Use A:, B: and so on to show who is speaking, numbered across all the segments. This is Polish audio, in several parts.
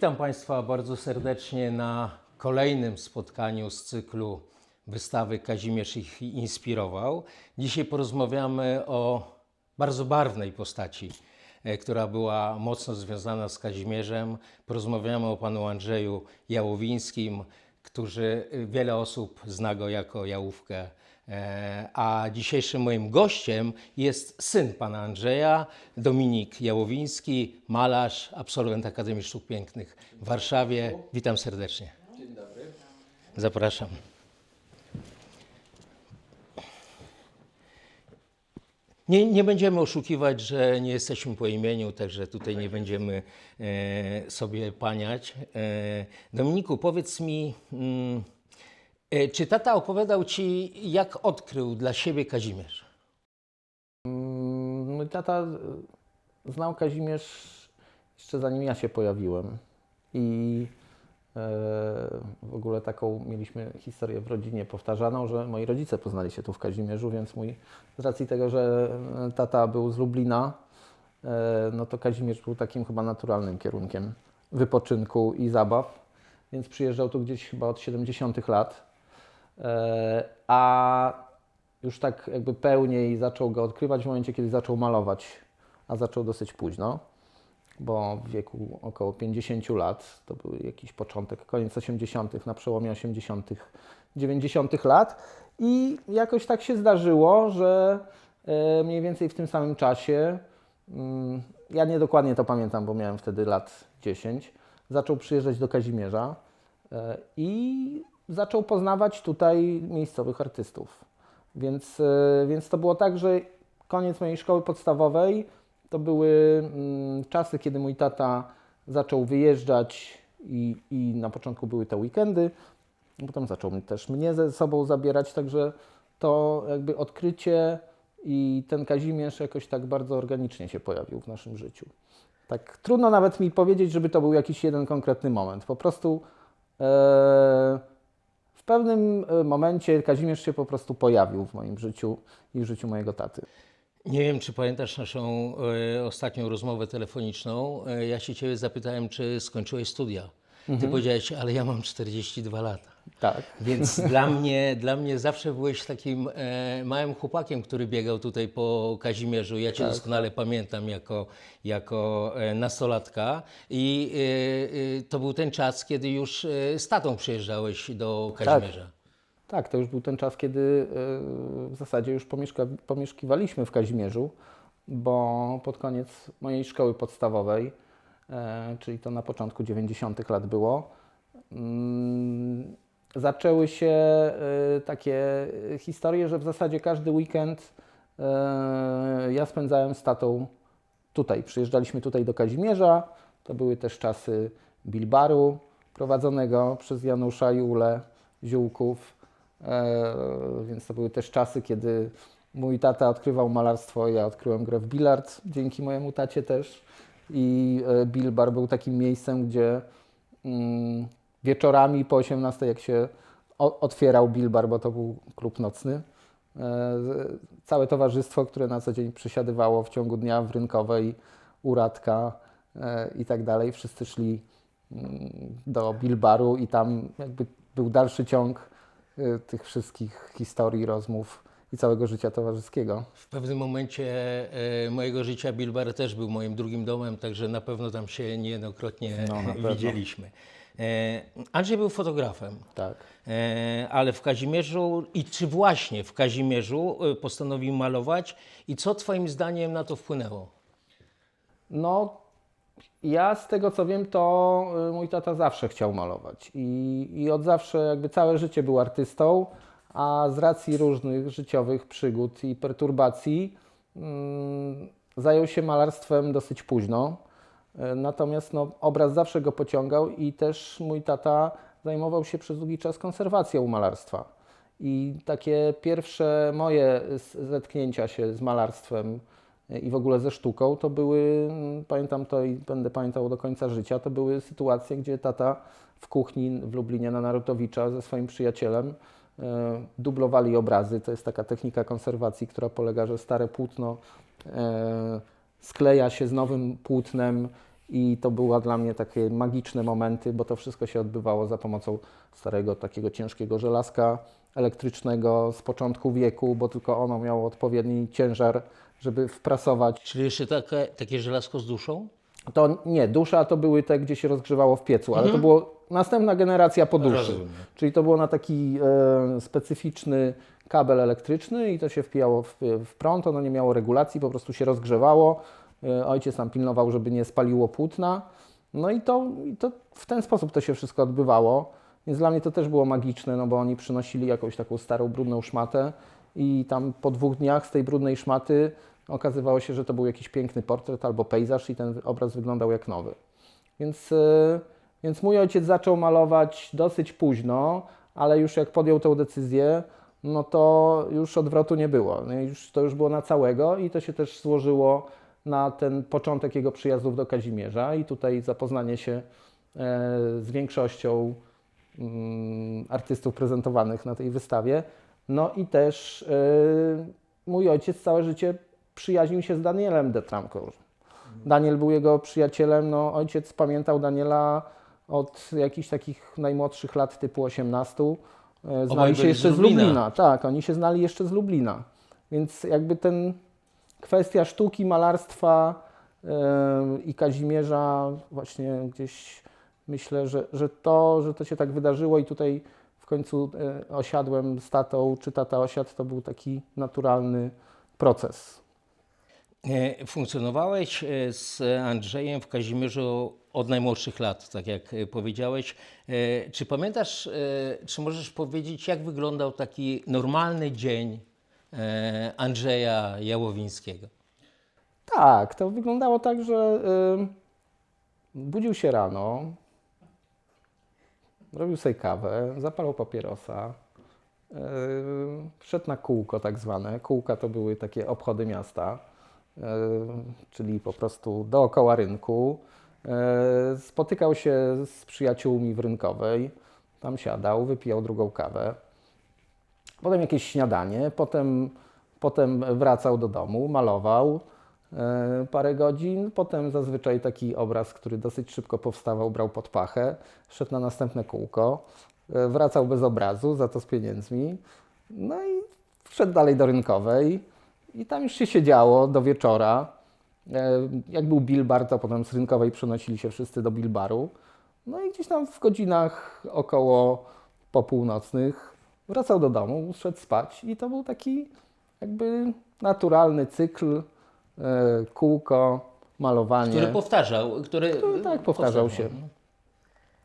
A: Witam Państwa bardzo serdecznie na kolejnym spotkaniu z cyklu wystawy Kazimierz ich inspirował. Dzisiaj porozmawiamy o bardzo barwnej postaci, e, która była mocno związana z Kazimierzem. Porozmawiamy o panu Andrzeju Jałowińskim, który e, wiele osób zna go jako Jałówkę. E, A dzisiejszym moim gościem jest syn pana Andrzeja, Dominik Jałowiński, malarz, absolwent Akademii Sztuk Pięknych w Warszawie. Witam serdecznie. Dzień dobry. Zapraszam. Nie, nie będziemy oszukiwać, że nie jesteśmy po imieniu, także tutaj nie będziemy e, sobie paniać. E, Dominiku, powiedz mi, mm, czy tata opowiadał ci, jak odkrył dla siebie Kazimierz?
B: Mm, Mój tata y, znał Kazimierz jeszcze zanim ja się pojawiłem. I e, w ogóle taką mieliśmy historię w rodzinie powtarzaną, że moi rodzice poznali się tu w Kazimierzu, więc mój, z racji tego, że e, tata był z Lublina, e, no to Kazimierz był takim chyba naturalnym kierunkiem wypoczynku i zabaw, więc przyjeżdżał tu gdzieś chyba od 70 lat. E, A już tak jakby pełniej zaczął go odkrywać w momencie, kiedy zaczął malować, a zaczął dosyć późno, bo w wieku około 50 lat, to był jakiś początek, koniec 80., na przełomie 80., 90. lat i jakoś tak się zdarzyło, że e, mniej więcej w tym samym czasie, mm, ja nie dokładnie to pamiętam, bo miałem wtedy lat 10, zaczął przyjeżdżać do Kazimierza e, i zaczął poznawać tutaj miejscowych artystów. Więc, e, więc to było tak, że koniec mojej szkoły podstawowej to były mm, czasy, kiedy mój tata zaczął wyjeżdżać i, i na początku były te weekendy, potem zaczął też mnie ze sobą zabierać, także to jakby odkrycie i ten Kazimierz jakoś tak bardzo organicznie się pojawił w naszym życiu. Tak trudno nawet mi powiedzieć, żeby to był jakiś jeden konkretny moment. Po prostu e, pewnym e, momencie Kazimierz się po prostu pojawił w moim życiu i w życiu mojego taty.
A: Nie wiem, czy pamiętasz naszą e, ostatnią rozmowę telefoniczną. E, ja się ciebie zapytałem, czy skończyłeś studia. Ty powiedziałeś, ale ja mam 42 lata.
B: Tak.
A: Więc dla mnie, dla mnie zawsze byłeś takim e, małym chłopakiem, który biegał tutaj po Kazimierzu. Ja Cię doskonale pamiętam jako, jako e, nastolatka. I e, e, to był ten czas, kiedy już e, z tatą przyjeżdżałeś do Kazimierza.
B: Tak, to już był ten czas, kiedy e, w zasadzie już pomieszka, pomieszkiwaliśmy w Kazimierzu, bo pod koniec mojej szkoły podstawowej, czyli to na początku 90. lat było, mm, zaczęły się e, takie historie, że w zasadzie każdy weekend e, ja spędzałem z tatą tutaj. Przyjeżdżaliśmy tutaj do Kazimierza. To były też czasy Bilbaru prowadzonego przez Janusza Julę Ziółków. E, więc to były też czasy, kiedy mój tata odkrywał malarstwo, ja odkryłem grę w bilard, dzięki mojemu tacie też. I e, Bilbar był takim miejscem, gdzie mm, wieczorami po 18, jak się otwierał Bilbar, bo to był klub nocny, e, całe towarzystwo, które na co dzień przysiadywało w ciągu dnia w Rynkowej, u Radka e, i tak dalej, wszyscy szli mm, do Bilbaru i tam jakby był dalszy ciąg tych wszystkich historii, rozmów i całego życia towarzyskiego.
A: W pewnym momencie e, mojego życia Bilbar też był moim drugim domem, także na pewno tam się niejednokrotnie
B: No, na pewno.
A: widzieliśmy. E, Andrzej był fotografem.
B: Tak.
A: E, ale w Kazimierzu i czy właśnie w Kazimierzu e, postanowił malować i co Twoim zdaniem na to wpłynęło?
B: No, ja z tego co wiem, to y, mój tata zawsze chciał malować i, i od zawsze jakby całe życie był artystą, a z racji różnych życiowych przygód i perturbacji mm, zajął się malarstwem dosyć późno. Y, Natomiast no, obraz zawsze go pociągał i też mój tata zajmował się przez długi czas konserwacją malarstwa. I takie pierwsze moje zetknięcia się z malarstwem i w ogóle ze sztuką, to były, mm, pamiętam to i będę pamiętał do końca życia, to były sytuacje, gdzie tata w kuchni w Lublinie na Narutowicza ze swoim przyjacielem e, dublowali obrazy. To jest taka technika konserwacji, która polega, że stare płótno e, skleja się z nowym płótnem i to były dla mnie takie magiczne momenty, bo to wszystko się odbywało za pomocą starego takiego ciężkiego żelazka elektrycznego z początku wieku, bo tylko ono miało odpowiedni ciężar, żeby wprasować.
A: Czyli jeszcze takie, takie żelazko z duszą?
B: To nie, dusza to były te, gdzie się rozgrzewało w piecu, ale to było następna generacja po duszy.
A: Rozumiem.
B: Czyli to było na taki e, specyficzny kabel elektryczny i to się wpijało w, w prąd, ono nie miało regulacji, po prostu się rozgrzewało. E, ojciec tam pilnował, żeby nie spaliło płótna. No i to, i to w ten sposób to się wszystko odbywało. Więc dla mnie to też było magiczne, no bo oni przynosili jakąś taką starą, brudną szmatę i tam po dwóch dniach z tej brudnej szmaty okazywało się, że to był jakiś piękny portret albo pejzaż i ten obraz wyglądał jak nowy. Więc, e, więc mój ojciec zaczął malować dosyć późno, ale już jak podjął tę decyzję, no to już odwrotu nie było. No już, to już było na całego i to się też złożyło na ten początek jego przyjazdów do Kazimierza i tutaj zapoznanie się e, z większością mm, artystów prezentowanych na tej wystawie. No i też e, mój ojciec całe życie przyjaźnił się z Danielem Detramką. Daniel był jego przyjacielem, no ojciec pamiętał Daniela od jakichś takich najmłodszych lat typu 18. E,
A: Obaj
B: Znali się jeszcze
A: z
B: z
A: Lublina.
B: Lublina. Tak, oni się znali jeszcze z Lublina. Więc jakby ten kwestia sztuki, malarstwa e, i Kazimierza właśnie gdzieś myślę, że, że, to, że to się tak wydarzyło i tutaj w końcu e, osiadłem z tatą, czy tata osiadł, to był taki naturalny proces.
A: E, Funkcjonowałeś e, z Andrzejem w Kazimierzu od najmłodszych lat, tak jak e, powiedziałeś. Czy pamiętasz, czy możesz powiedzieć, jak wyglądał taki normalny dzień Andrzeja Jałowińskiego?
B: Tak, to wyglądało tak, że budził się rano, robił sobie kawę, zapalał papierosa, y, szedł na kółko tak zwane. Kółka to były takie obchody miasta, czyli po prostu dookoła rynku. Y, spotykał się z przyjaciółmi w rynkowej, tam siadał, wypijał drugą kawę. Potem jakieś śniadanie, potem, potem wracał do domu, malował e, parę godzin. Potem zazwyczaj taki obraz, który dosyć szybko powstawał, brał pod pachę, szedł na następne kółko, e, wracał bez obrazu, za to z pieniędzmi. No i wszedł dalej do rynkowej i tam już się siedziało do wieczora. E, Jak był bilbar, to potem z rynkowej przenosili się wszyscy do bilbaru. No i gdzieś tam w godzinach około popółnocnych wracał do domu, szedł spać i to był taki jakby naturalny cykl, e, kółko, malowanie.
A: Który powtarzał, który,
B: Który tak powtarzał się.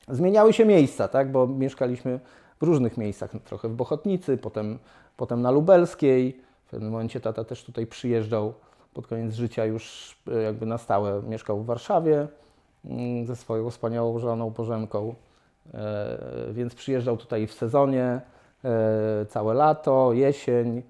B: Zmieniały się miejsca, tak? bo mieszkaliśmy w różnych miejscach, trochę w Bochotnicy, potem, potem na Lubelskiej. W pewnym momencie tata też tutaj przyjeżdżał pod koniec życia już e, jakby na stałe. Mieszkał w Warszawie mm, ze swoją wspaniałą żoną Bożenką, e, więc przyjeżdżał tutaj w sezonie, e, całe lato, jesień,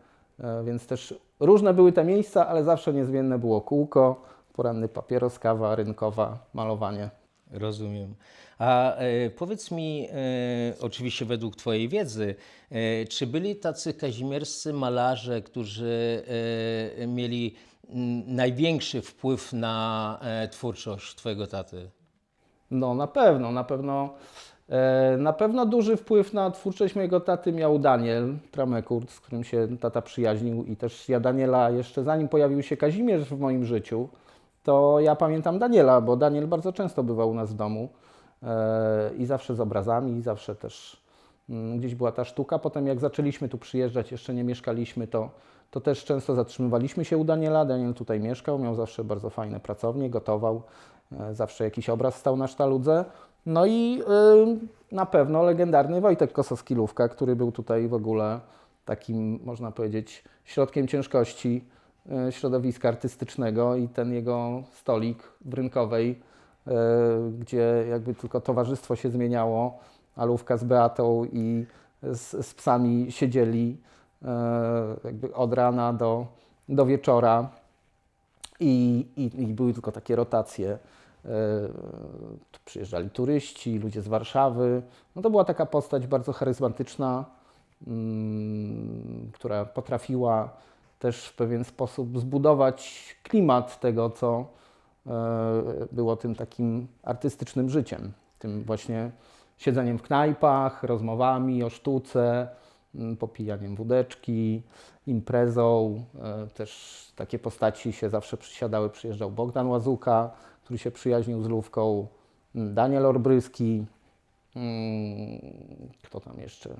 B: więc też różne były te miejsca, ale zawsze niezmienne było kółko, poranny papieros, kawa rynkowa, malowanie.
A: Rozumiem. A e, powiedz mi, e, oczywiście według Twojej wiedzy, e, czy byli tacy kazimierscy malarze, którzy mieli największy wpływ na twórczość Twojego taty?
B: No na pewno, na pewno. Na pewno duży wpływ na twórczość mojego taty miał Daniel Tramekurt, z którym się tata przyjaźnił i też ja Daniela jeszcze zanim pojawił się Kazimierz w moim życiu, to ja pamiętam Daniela, bo Daniel bardzo często bywał u nas w domu i zawsze z obrazami, i zawsze też mm, gdzieś była ta sztuka. Potem jak zaczęliśmy tu przyjeżdżać, jeszcze nie mieszkaliśmy, to, to też często zatrzymywaliśmy się u Daniela. Daniel tutaj mieszkał, miał zawsze bardzo fajne pracownie, gotował, e, zawsze jakiś obraz stał na sztaludze. No i y, na pewno legendarny Wojtek Kosowski-Lówka, który był tutaj w ogóle takim, można powiedzieć, środkiem ciężkości y, środowiska artystycznego i ten jego stolik w Rynkowej, gdzie jakby tylko towarzystwo się zmieniało, a z Beatą i z, z psami siedzieli y, jakby od rana do, do wieczora i, i, i były tylko takie rotacje. E, tu przyjeżdżali turyści, ludzie z Warszawy. No to była taka postać bardzo charyzmatyczna, mm, która potrafiła też w pewien sposób zbudować klimat tego, co, było tym takim artystycznym życiem, tym właśnie siedzeniem w knajpach, rozmowami o sztuce, popijaniem wódeczki, imprezą. E, Też takie postaci się zawsze przysiadały. Przyjeżdżał Bogdan Łazuka, który się przyjaźnił z Lówką, Daniel Orbryski, kto tam jeszcze?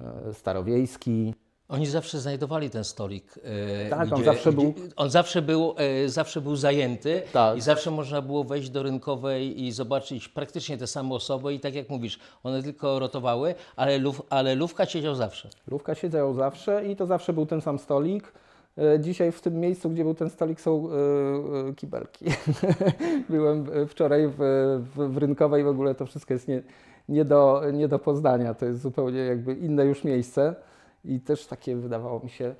B: E, Starowiejski.
A: Oni zawsze znajdowali ten stolik. e,
B: Tak, on zawsze był-
A: on zawsze był, zawsze był zajęty
B: Tak.
A: i zawsze można było wejść do rynkowej i zobaczyć praktycznie te same osoby i tak jak mówisz, one tylko rotowały, ale, lów, ale Lówka siedział zawsze.
B: Lówka siedział zawsze i to zawsze był ten sam stolik. E, Dzisiaj w tym miejscu, gdzie był ten stolik, są e, kibelki. Byłem wczoraj w, w, w rynkowej, w ogóle to wszystko jest nie, nie, do, nie do poznania. To jest zupełnie jakby inne już miejsce i też takie wydawało mi się, e,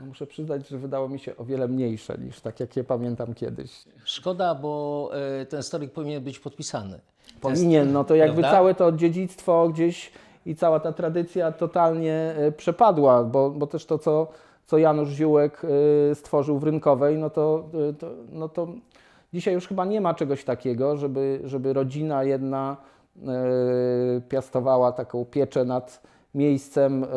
B: no muszę przyznać, że wydało mi się o wiele mniejsze niż tak, jak je pamiętam kiedyś.
A: Szkoda, bo e, ten stolik powinien być podpisany.
B: Powinien, no to jakby
A: Prawda?
B: całe to dziedzictwo gdzieś i cała ta tradycja totalnie e, przepadła, bo, bo też to, co, co Janusz Ziółek stworzył w Rynkowej, no to, to, no to dzisiaj już chyba nie ma czegoś takiego, żeby, żeby rodzina jedna piastowała taką pieczę nad miejscem, e,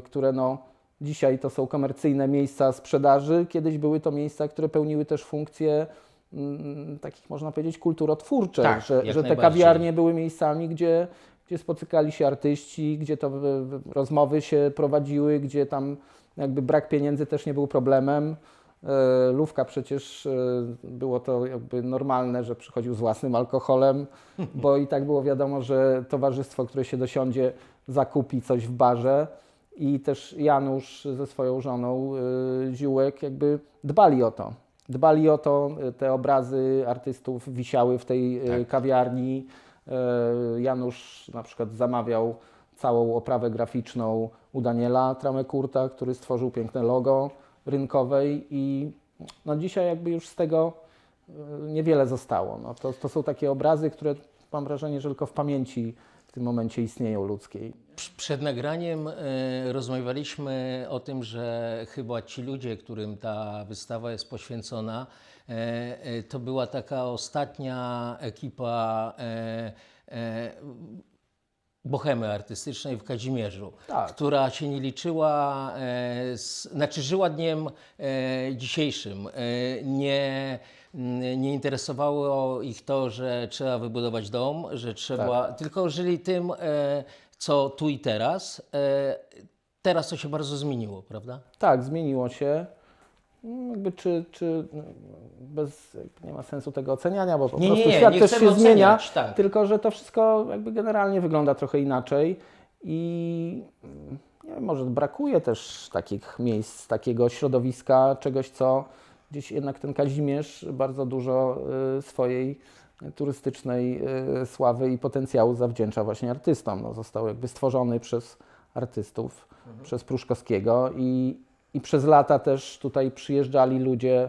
B: które no dzisiaj to są komercyjne miejsca sprzedaży, kiedyś były to miejsca, które pełniły też funkcje mm, takich można powiedzieć kulturotwórcze,
A: Tak,
B: że, że te kawiarnie były miejscami, gdzie, gdzie spotykali się artyści, gdzie to rozmowy się prowadziły, gdzie tam jakby brak pieniędzy też nie był problemem. E, Lówka przecież e, było to jakby normalne, że przychodził z własnym alkoholem, bo i tak było wiadomo, że towarzystwo, które się dosiądzie, zakupi coś w barze. I też Janusz ze swoją żoną e, Ziółek jakby dbali o to. Dbali o to, e, te obrazy artystów wisiały w tej e,
A: Tak.
B: kawiarni. Janusz na przykład zamawiał całą oprawę graficzną u Daniela Tramekurta, który stworzył piękne logo rynkowej i no dzisiaj jakby już z tego niewiele zostało. No to, to są takie obrazy, które mam wrażenie, że tylko w pamięci tym momencie istnieją ludzkiej.
A: Przed nagraniem e, rozmawialiśmy o tym, że chyba ci ludzie, którym ta wystawa jest poświęcona, e, e, to była taka ostatnia ekipa bohemy artystycznej w Kazimierzu,
B: Tak.
A: która się nie liczyła, e, z, znaczy żyła dniem e, dzisiejszym. E, nie, m, nie interesowało ich to, że trzeba wybudować dom, że trzeba, tylko żyli tym, e, co tu i teraz. E, teraz to się bardzo zmieniło, prawda?
B: Tak, zmieniło się. Jakby czy, czy no, bez, nie ma sensu tego oceniania, bo po
A: Nie,
B: prostu
A: nie,
B: świat
A: nie
B: też się zmienia,
A: oceniać, tak.
B: tylko że to wszystko jakby generalnie wygląda trochę inaczej i nie wiem, może brakuje też takich miejsc, takiego środowiska, czegoś, co gdzieś jednak ten Kazimierz bardzo dużo y, swojej turystycznej y, sławy i potencjału zawdzięcza właśnie artystom. No, został jakby stworzony przez artystów, przez Pruszkowskiego i, i przez lata też tutaj przyjeżdżali ludzie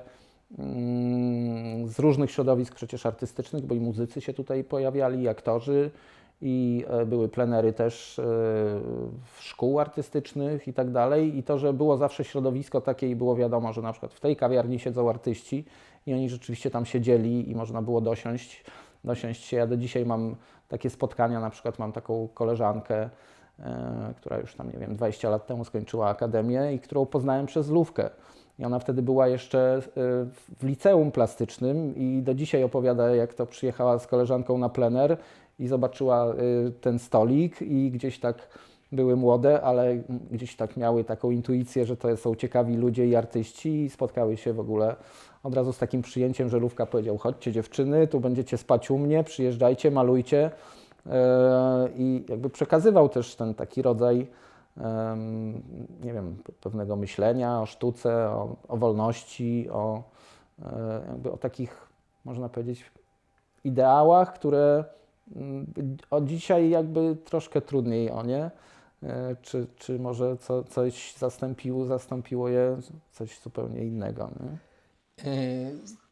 B: mm, z różnych środowisk przecież artystycznych, bo i muzycy się tutaj pojawiali, i aktorzy, i e, były plenery też e, w szkół artystycznych i tak dalej. I to, że było zawsze środowisko takie i było wiadomo, że na przykład w tej kawiarni siedzą artyści i oni rzeczywiście tam siedzieli i można było dosiąść, dosiąść się. Ja do dzisiaj mam takie spotkania, na przykład mam taką koleżankę, która już tam, nie wiem, 20 lat temu skończyła akademię i którą poznałem przez Lówkę. I ona wtedy była jeszcze e, w liceum plastycznym i do dzisiaj opowiada, jak to przyjechała z koleżanką na plener i zobaczyła e, ten stolik i gdzieś tak były młode, ale gdzieś tak miały taką intuicję, że to są ciekawi ludzie i artyści i spotkały się w ogóle od razu z takim przyjęciem, że Lówka powiedział, chodźcie dziewczyny, tu będziecie spać u mnie, przyjeżdżajcie, malujcie. E, I jakby przekazywał też ten taki rodzaj, nie wiem, pewnego myślenia o sztuce, o, o wolności, o, e, jakby o takich, można powiedzieć, ideałach, które mm, od dzisiaj jakby troszkę trudniej o nie. E, Czy, czy może co, coś zastąpiło, zastąpiło je coś zupełnie innego. Nie?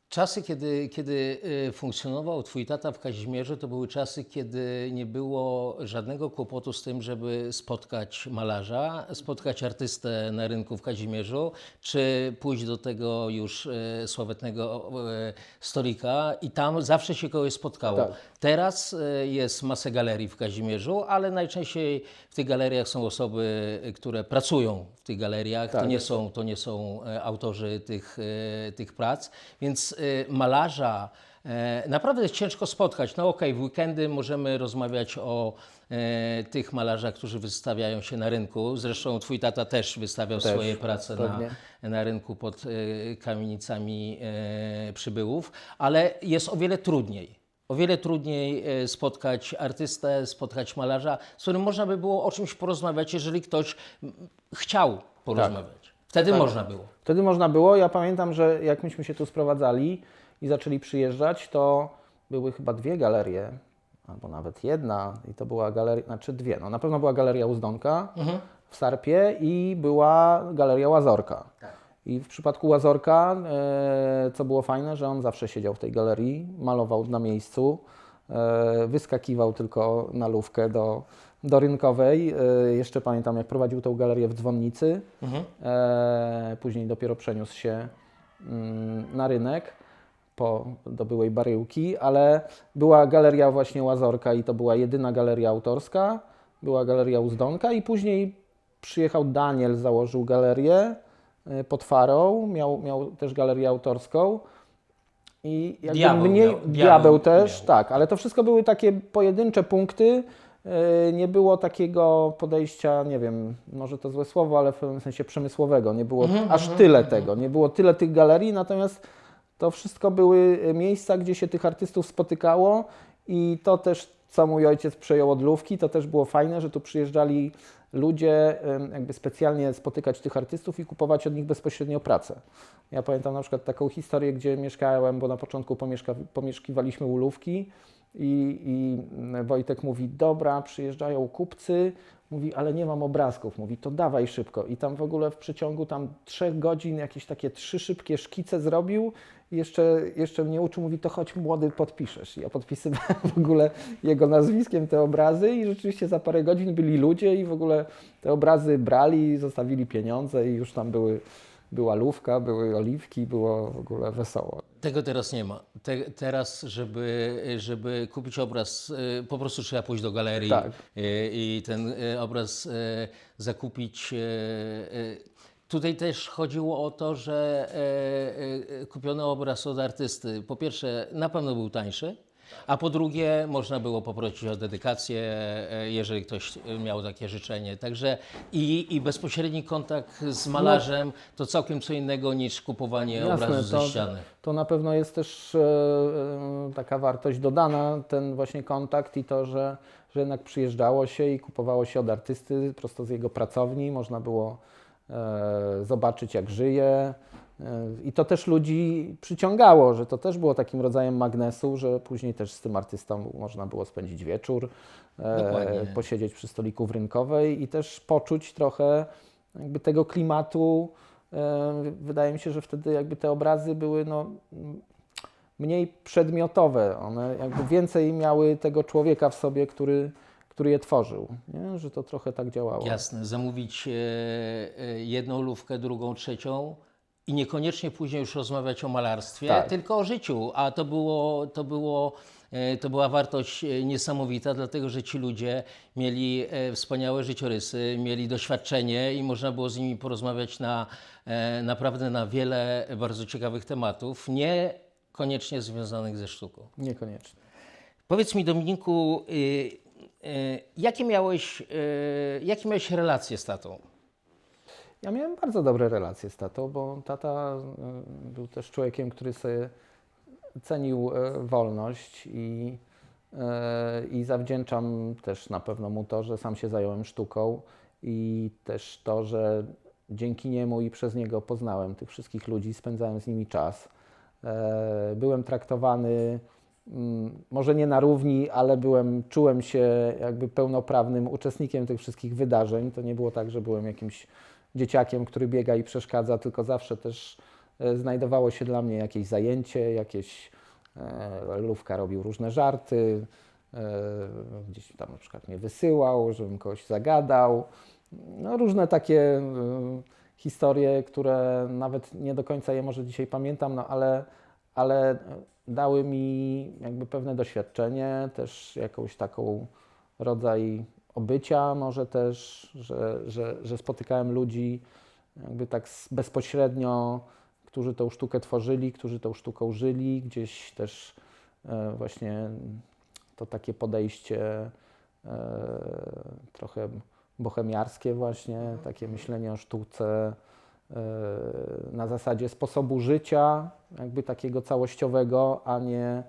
A: Czasy, kiedy, kiedy y, funkcjonował Twój tata w Kazimierzu, to były czasy, kiedy nie było żadnego kłopotu z tym, żeby spotkać malarza, spotkać artystę na rynku w Kazimierzu, czy pójść do tego już y, sławetnego y, stolika i tam zawsze się kogoś spotkało.
B: Tak.
A: Teraz jest masę galerii w Kazimierzu, ale najczęściej w tych galeriach są osoby, które pracują w tych galeriach. To
B: Tak.
A: nie są, to nie są autorzy tych, tych prac, więc e, malarza e, naprawdę jest ciężko spotkać. No okej, w weekendy możemy rozmawiać o e, tych malarzach, którzy wystawiają się na rynku. Zresztą twój tata też wystawiał
B: Też,
A: swoje prace na, na rynku pod kamienicami przybyłów, ale jest o wiele trudniej. O wiele trudniej spotkać artystę, spotkać malarza, z którym można by było o czymś porozmawiać, jeżeli ktoś chciał porozmawiać. Wtedy można było.
B: Wtedy można było. Ja pamiętam, że jak myśmy się tu sprowadzali i zaczęli przyjeżdżać, to były chyba dwie galerie, albo nawet jedna, i to była galeria, znaczy dwie. No, na pewno była galeria Uzdonka w Sarpie i była galeria Łazorka. I w przypadku Łazorka, e, co było fajne, że on zawsze siedział w tej galerii, malował na miejscu, wyskakiwał tylko na lówkę do, do rynkowej. E, jeszcze pamiętam, jak prowadził tą galerię w dzwonnicy. E, później dopiero przeniósł się mm, na rynek po, do byłej baryłki, ale była galeria właśnie Łazorka i to była jedyna galeria autorska. Była galeria Uzdonka i później przyjechał Daniel, założył galerię e, pod Farą, miał, miał też galerię autorską. I jakby
A: Diabeł
B: mniej,
A: miał-
B: diabeł,
A: diabeł
B: też,
A: miał.
B: tak, ale to wszystko były takie pojedyncze punkty. e, Nie było takiego podejścia, nie wiem, może to złe słowo, ale w pewnym sensie przemysłowego. Nie było
A: Mhm,
B: aż tyle tego, nie było tyle tych galerii, natomiast to wszystko były miejsca, gdzie się tych artystów spotykało i to też, co mój ojciec przejął od Lówki, to też było fajne, że tu przyjeżdżali ludzie jakby specjalnie spotykać tych artystów i kupować od nich bezpośrednio pracę. Ja pamiętam na przykład taką historię, gdzie mieszkałem, bo na początku pomieszka, pomieszkiwaliśmy u Lówki i, i Wojtek mówi, dobra, przyjeżdżają kupcy, mówi, ale nie mam obrazków, mówi, to dawaj szybko. I tam w ogóle w przeciągu tam trzech godzin jakieś takie trzy szybkie szkice zrobił jeszcze, jeszcze mnie uczył, mówi, to chodź młody, podpiszesz. I ja podpisywałem w ogóle jego nazwiskiem te obrazy i rzeczywiście za parę godzin byli ludzie i w ogóle te obrazy brali, zostawili pieniądze i już tam były, była lówka, były oliwki, było w ogóle wesoło.
A: Tego teraz nie ma. Te, teraz, żeby, żeby kupić obraz, y, po prostu trzeba pójść do galerii
B: Tak.
A: y, i ten y, obraz y, zakupić. Tutaj też chodziło o to, że y, y, kupiony obraz od artysty, po pierwsze, na pewno był tańszy, a po drugie, można było poprosić o dedykację, y, jeżeli ktoś miał takie życzenie. Także i, i bezpośredni kontakt z malarzem to całkiem co innego niż kupowanie obrazu ze ściany.
B: To na pewno jest też e, e, taka wartość dodana, ten właśnie kontakt i to, że, że jednak przyjeżdżało się i kupowało się od artysty prosto z jego pracowni, można było e, zobaczyć jak żyje. E, I to też ludzi przyciągało, że to też było takim rodzajem magnesu, że później też z tym artystą można było spędzić wieczór,
A: Dokładnie.
B: e, posiedzieć przy stoliku w rynkowej i też poczuć trochę jakby tego klimatu. E, Wydaje mi się, że wtedy jakby te obrazy były no, mniej przedmiotowe. One jakby więcej miały tego człowieka w sobie, który, który je tworzył. Nie? Że to trochę tak działało.
A: Jasne, zamówić e, e, jedną lówkę, drugą, trzecią i niekoniecznie później już rozmawiać o malarstwie,
B: Tak.
A: tylko o życiu. A to, było, to, było, e, to była wartość niesamowita, dlatego że ci ludzie mieli wspaniałe życiorysy, mieli doświadczenie i można było z nimi porozmawiać na, naprawdę na wiele bardzo ciekawych tematów, nie koniecznie związanych ze sztuką.
B: Niekoniecznie.
A: Powiedz mi, Dominiku, y, jakie, miałeś, y, jakie miałeś relacje z tatą?
B: Ja miałem bardzo dobre relacje z tatą, bo tata y, był też człowiekiem, który sobie cenił wolność i, i zawdzięczam też na pewno mu to, że sam się zająłem sztuką i też to, że dzięki niemu i przez niego poznałem tych wszystkich ludzi, spędzałem z nimi czas. E, Byłem traktowany może nie na równi, ale byłem, czułem się jakby pełnoprawnym uczestnikiem tych wszystkich wydarzeń. To nie było tak, że byłem jakimś dzieciakiem, który biega i przeszkadza, tylko zawsze też e, znajdowało się dla mnie jakieś zajęcie, jakieś e, Lówka robił różne żarty, e, gdzieś tam na przykład mnie wysyłał, żebym kogoś zagadał. No, różne takie e, historie, które nawet nie do końca je może dzisiaj pamiętam, no ale, ale dały mi jakby pewne doświadczenie, też jakąś taką rodzaj obycia może też, że, że, że spotykałem ludzi jakby tak bezpośrednio, którzy tą sztukę tworzyli, którzy tą sztuką żyli, gdzieś też e, właśnie to takie podejście e, trochę bohemiarskie właśnie, takie myślenie o sztuce e, na zasadzie sposobu życia, jakby takiego całościowego, a nie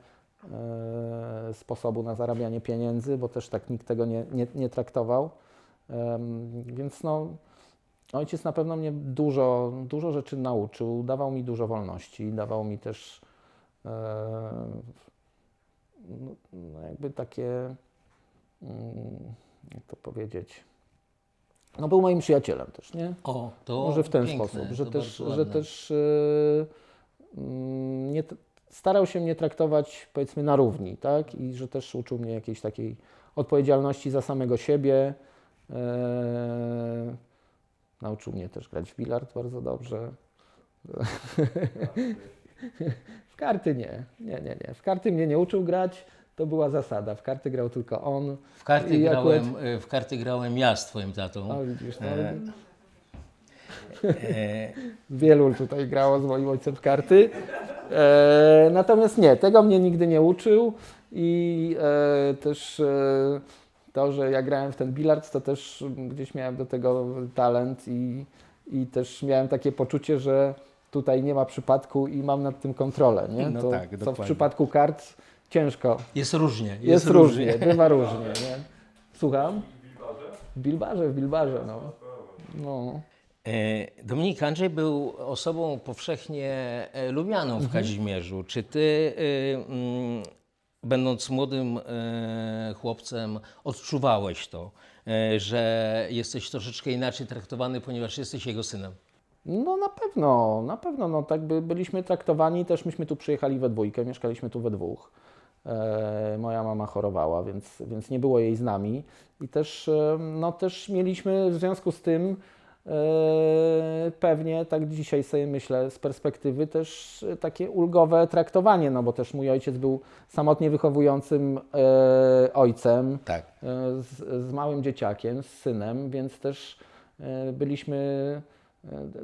B: e, sposobu na zarabianie pieniędzy, bo też tak nikt tego nie, nie, nie traktował. Więc no, ojciec na pewno mnie dużo, dużo rzeczy nauczył, dawał mi dużo wolności, dawał mi też e, no, no jakby takie, mm, jak to powiedzieć, no był moim przyjacielem też, nie?
A: O, to
B: Może w ten
A: piękne,
B: sposób, że też, że też yy, nie, starał się mnie traktować powiedzmy na równi, tak? I że też uczył mnie jakiejś takiej odpowiedzialności za samego siebie. Yy, nauczył mnie też grać w bilard bardzo dobrze. w karty nie, nie, nie, nie. W karty mnie nie uczył grać, to była zasada. W karty grał tylko on.
A: W karty,
B: I akurat-
A: grałem, e, w karty grałem ja z twoim tatą.
B: O, widzisz, no,
A: E, E,
B: Wielu tutaj grało z moim ojcem w karty. E, natomiast nie, tego mnie nigdy nie uczył i e, też e, to, że ja grałem w ten bilard, to też gdzieś miałem do tego talent i, i też miałem takie poczucie, że tutaj nie ma przypadku i mam nad tym kontrolę. Nie?
A: No
B: to,
A: tak,
B: co w przypadku kart ciężko.
A: jest różnie. Jest,
B: Jest, różnie, bywa różnie. Nie? Słucham? W Bilbarze, w Bilbarze, no. no.
A: E, Dominik Andrzej był osobą powszechnie e, lubianą
B: Mhm.
A: w Kazimierzu. Czy ty, e, mm, będąc młodym chłopcem, odczuwałeś to, że jesteś troszeczkę inaczej traktowany, ponieważ jesteś jego synem?
B: No na pewno, na pewno, no tak by byliśmy traktowani, też myśmy tu przyjechali we dwójkę, mieszkaliśmy tu we dwóch. E, moja mama chorowała, więc, więc nie było jej z nami i też, e, no też mieliśmy w związku z tym e, pewnie, tak dzisiaj sobie myślę z perspektywy, też takie ulgowe traktowanie, no bo też mój ojciec był samotnie wychowującym ojcem,
A: Tak.
B: z, z małym dzieciakiem, z synem, więc też byliśmy,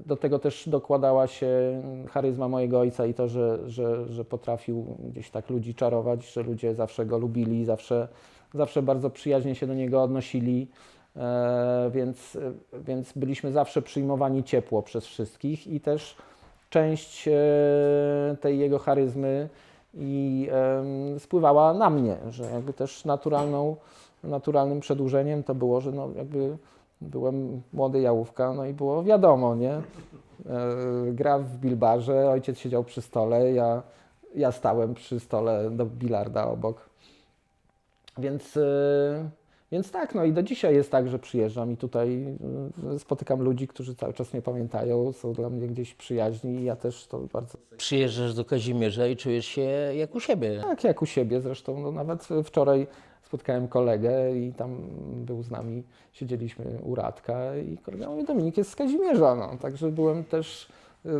B: do tego też dokładała się charyzma mojego ojca i to, że, że, że potrafił gdzieś tak ludzi czarować, że ludzie zawsze go lubili, zawsze, zawsze bardzo przyjaźnie się do niego odnosili. E, więc, więc byliśmy zawsze przyjmowani ciepło przez wszystkich i też część e, tej jego charyzmy i spływała na mnie, że jakby też naturalną, naturalnym przedłużeniem to było, że no jakby byłem młody jałówka, no i było wiadomo, nie? E, gra w bilbarze, ojciec siedział przy stole, ja, ja stałem przy stole do bilarda obok. Więc, e, więc tak, no i do dzisiaj jest tak, że przyjeżdżam i tutaj e, spotykam ludzi, którzy cały czas mnie pamiętają, są dla mnie gdzieś przyjaźni i ja też to bardzo
A: Przyjeżdżasz do Kazimierza i czujesz się jak u siebie.
B: tak, jak u siebie zresztą. No, nawet wczoraj spotkałem kolegę i tam był z nami, siedzieliśmy u Radka i kolega mówi, Dominik jest z Kazimierza, no. Także byłem też, y,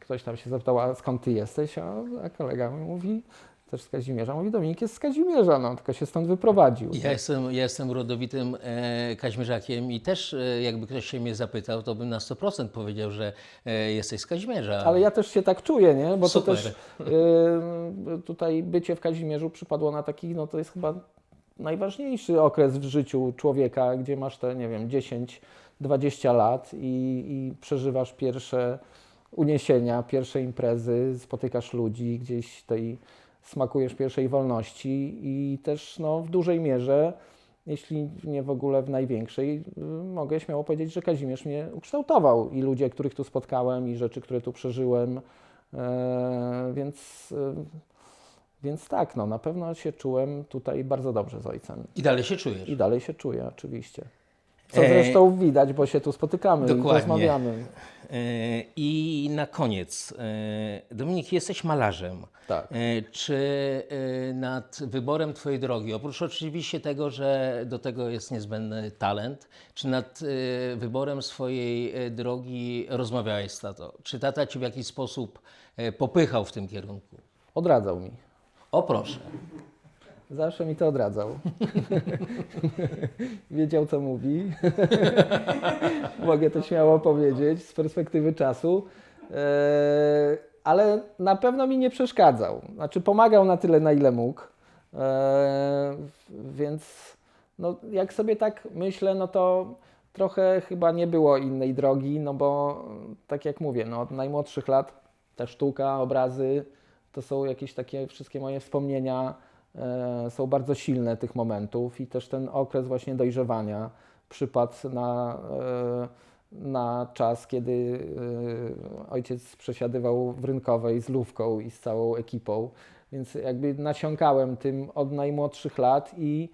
B: ktoś tam się zapytał, a skąd ty jesteś? A, a kolega mówi, też z Kazimierza, mówi, Dominik jest z Kazimierza, no, tylko się stąd wyprowadził.
A: Ja jestem, ja jestem rodowitym e, Kaźmierzakiem i też e, jakby ktoś się mnie zapytał, to bym na 100% powiedział, że e, jesteś z Kazimierza.
B: Ale ja też się tak czuję, nie? Bo
A: Super.
B: to też y, tutaj bycie w Kazimierzu przypadło na taki, no to jest chyba najważniejszy okres w życiu człowieka, gdzie masz te, nie wiem, 10-20 lat i, i przeżywasz pierwsze uniesienia, pierwsze imprezy, spotykasz ludzi, gdzieś tej smakujesz pierwszej wolności i też no, w dużej mierze, jeśli nie w ogóle w największej, mogę śmiało powiedzieć, że Kazimierz mnie ukształtował i ludzie, których tu spotkałem i rzeczy, które tu przeżyłem, e, więc, y, więc tak, no, na pewno się czułem tutaj bardzo dobrze z ojcem
A: I dalej się czujesz.
B: i dalej się czuję oczywiście. Co
A: E,
B: zresztą widać, bo się tu spotykamy
A: dokładnie.
B: i rozmawiamy.
A: E, I na koniec, e, Dominik, jesteś malarzem.
B: Tak.
A: E, Czy nad wyborem Twojej drogi, oprócz oczywiście tego, że do tego jest niezbędny talent, czy nad wyborem swojej drogi rozmawiałeś z tatą? Czy tata Ci w jakiś sposób popychał w tym kierunku?
B: Odradzał mi.
A: O proszę.
B: Zawsze mi to odradzał. Wiedział, co mówi. Mogę to śmiało powiedzieć z perspektywy czasu. Eee, ale na pewno mi nie przeszkadzał. Znaczy, pomagał na tyle, na ile mógł. Eee, więc no, jak sobie tak myślę, no to trochę chyba nie było innej drogi, no bo tak jak mówię, no, od najmłodszych lat ta sztuka, obrazy, to są jakieś takie wszystkie moje wspomnienia, e, są bardzo silne tych momentów i też ten okres właśnie dojrzewania przypadł na, e, na czas, kiedy e, ojciec przesiadywał w Rynkowej z Lówką i z całą ekipą, więc jakby nasiąkałem tym od najmłodszych lat i,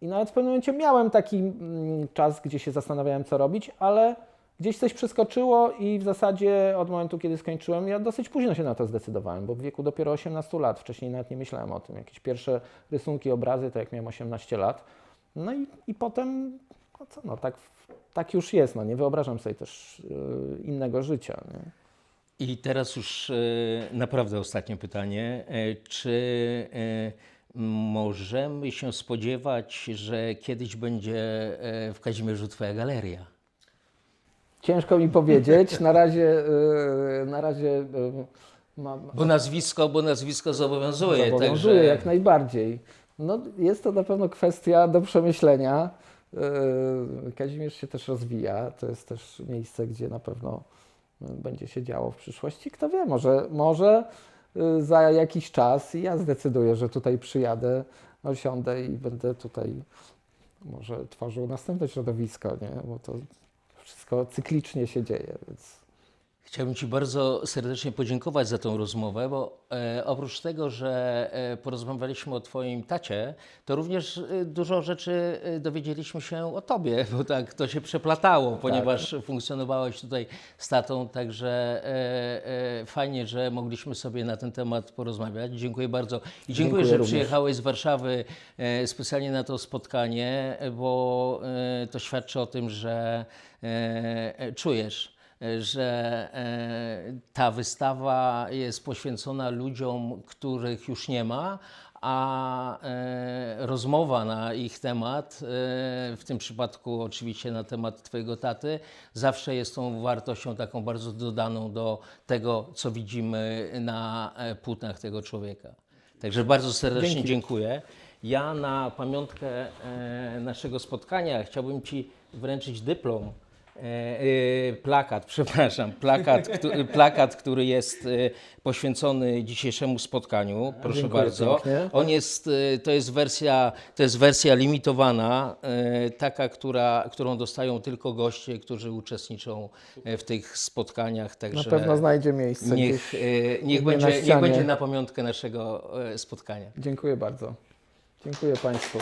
B: i nawet w pewnym momencie miałem taki mm, czas, gdzie się zastanawiałem, co robić, ale gdzieś coś przeskoczyło i w zasadzie od momentu, kiedy skończyłem, ja dosyć późno się na to zdecydowałem, bo w wieku dopiero 18 lat, wcześniej nawet nie myślałem o tym. Jakieś pierwsze rysunki, obrazy, to jak miałem 18 lat. No i, i potem, no co, no tak, tak już jest, no nie wyobrażam sobie też yy, innego życia. Nie?
A: I teraz już e, naprawdę ostatnie pytanie. E, Czy e, możemy się spodziewać, że kiedyś będzie e, w Kazimierzu Twoja galeria?
B: Ciężko mi powiedzieć, na razie, yy, na razie yy, mam,
A: Bo nazwisko, bo nazwisko zobowiązuje.
B: Zobowiązuje
A: także...
B: jak najbardziej. No, jest to na pewno kwestia do przemyślenia. Yy, Kazimierz się też rozwija. To jest też miejsce, gdzie na pewno będzie się działo w przyszłości. Kto wie, może, może za jakiś czas i ja zdecyduję, że tutaj przyjadę, osiądę i będę tutaj może tworzył następne środowisko, nie? bo to wszystko cyklicznie się dzieje. Więc...
A: Chciałbym Ci bardzo serdecznie podziękować za tą rozmowę, bo e, oprócz tego, że e, porozmawialiśmy o Twoim tacie, to również e, dużo rzeczy e, dowiedzieliśmy się o Tobie, bo tak to się przeplatało, ponieważ funkcjonowałeś tutaj z tatą, także e, e, fajnie, że mogliśmy sobie na ten temat porozmawiać. Dziękuję bardzo i dziękuję,
B: Dziękuję
A: że
B: również.
A: przyjechałeś z Warszawy e, specjalnie na to spotkanie, bo e, to świadczy o tym, że e, e, czujesz że e, ta wystawa jest poświęcona ludziom, których już nie ma, a e, rozmowa na ich temat, e, w tym przypadku oczywiście na temat Twojego taty, zawsze jest tą wartością taką bardzo dodaną do tego, co widzimy na e, płótnach tego człowieka. Także bardzo serdecznie
B: Dzięki.
A: dziękuję. Ja na pamiątkę e, naszego spotkania chciałbym Ci wręczyć dyplom. E, e, plakat, przepraszam, plakat, któ- plakat, który jest e, poświęcony dzisiejszemu spotkaniu. Proszę
B: Dziękuję
A: bardzo.
B: pięknie.
A: On jest, to jest wersja, to jest wersja limitowana, taka, która, którą dostają tylko goście, którzy uczestniczą w tych spotkaniach.
B: Na
A: Także
B: pewno znajdzie miejsce
A: niech, niech,
B: na
A: będzie, niech będzie na pamiątkę naszego spotkania.
B: Dziękuję bardzo. Dziękuję Państwu.